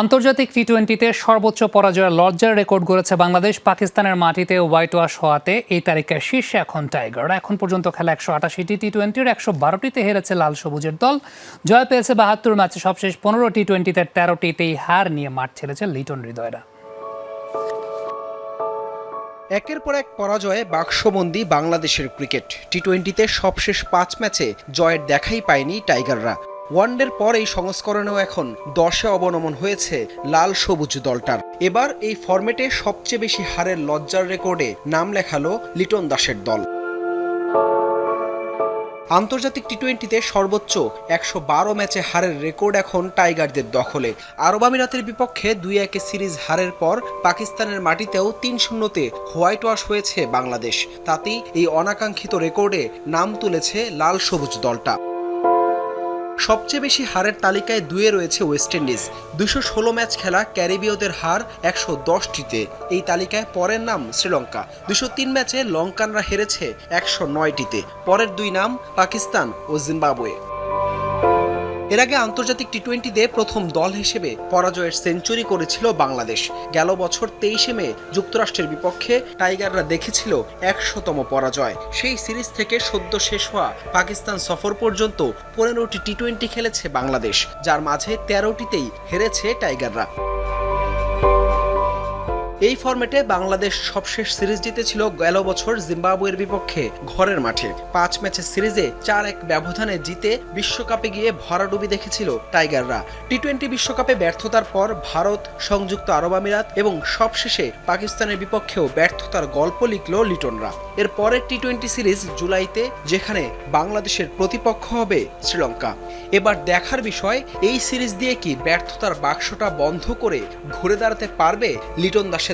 আন্তর্জাতিক টি টোয়েন্টিতে সর্বোচ্চ পরাজয়ের লজ্জার রেকর্ড গড়েছে বাংলাদেশ। পাকিস্তানের মাটিতে হোয়াইট ওয়াশ হওয়াতে এই তালিকায় শীর্ষে এখন টাইগার। এখন পর্যন্ত খেলা একশো আটাশিটি টি টোয়েন্টির একশো বারোটিতে হেরেছে লাল সবুজের দল। জয় পেয়েছে বাহাত্তর ম্যাচে সবশেষ পনেরো টি টোয়েন্টিতে তেরোটিতেই হার নিয়ে মাঠ ছেড়েছে লিটন হৃদয়রা। একের পর এক পরাজয়ে বাক্সবন্দি বাংলাদেশের ক্রিকেট। টি টোয়েন্টিতে সবশেষ পাঁচ ম্যাচে জয়ের দেখাই পায়নি টাইগাররা। ওয়ানডের পর এই সংস্করণেও এখন দশে অবনমন হয়েছে লাল সবুজ দলটার। এবার এই ফরম্যাটে সবচেয়ে বেশি হারের লজ্জার রেকর্ডে নাম লেখালো লিটন দাসের দল। আন্তর্জাতিক টি টোয়েন্টিতে সর্বোচ্চ একশো বারো ম্যাচে হারের রেকর্ড এখন টাইগারদের দখলে। আরব আমিরাতের বিপক্ষে দুই একে সিরিজ হারের পর পাকিস্তানের মাটিতেও তিন শূন্যতে হোয়াইট ওয়াশ হয়েছে বাংলাদেশ। তাতেই এই অনাকাঙ্ক্ষিত রেকর্ডে নাম তুলেছে লাল সবুজ দলটা। সবচেয়ে বেশি হারের তালিকায় দুয়ে রয়েছে ওয়েস্ট ইন্ডিজ। দুশো ষোলো ম্যাচ খেলা ক্যারিবীয়দের হার একশো দশটিতে। এই তালিকায় পরের নাম শ্রীলঙ্কা। দুশো তিন ম্যাচে লঙ্কানরা হেরেছে একশো নয়টিতে। পরের দুই নাম পাকিস্তান ও জিম্বাবুয়ে। এর আগে আন্তর্জাতিক টি টোয়েন্টিতে প্রথম দল হিসেবে পরাজয়ের সেঞ্চুরি করেছিল বাংলাদেশ। গেল বছর তেইশে মে যুক্তরাষ্ট্রের বিপক্ষে টাইগাররা দেখেছিল একশোতম পরাজয়। সেই সিরিজ থেকে সদ্য শেষ হওয়া পাকিস্তান সফর পর্যন্ত পনেরোটি টি টোয়েন্টি খেলেছে বাংলাদেশ, যার মাঝে তেরোটিতেই হেরেছে টাইগাররা। এই ফরম্যাটে বাংলাদেশ সবশেষ সিরিজ জিতেছিল গেল বছর জিম্বাবুয়ের বিপক্ষে ঘরের মাঠে। পাঁচ ম্যাচের সিরিজে চার এক ব্যবধানে জিতে বিশ্বকাপে গিয়ে ভরাডুবি দেখেছিল টাইগাররা। টি টোয়েন্টি বিশ্বকাপে ব্যর্থতার পর ভারত, সংযুক্ত আরব আমিরাত এবং সবশেষে পাকিস্তানের বিপক্ষেও ব্যর্থতার গল্প লিখল লিটনরা। এর পরের টি টোয়েন্টি সিরিজ জুলাইতে, যেখানে বাংলাদেশের প্রতিপক্ষ হবে শ্রীলঙ্কা। এবার দেখার বিষয়, এই সিরিজ দিয়ে কি ব্যর্থতার বাক্সটা বন্ধ করে ঘুরে দাঁড়াতে পারবে লিটন দাসের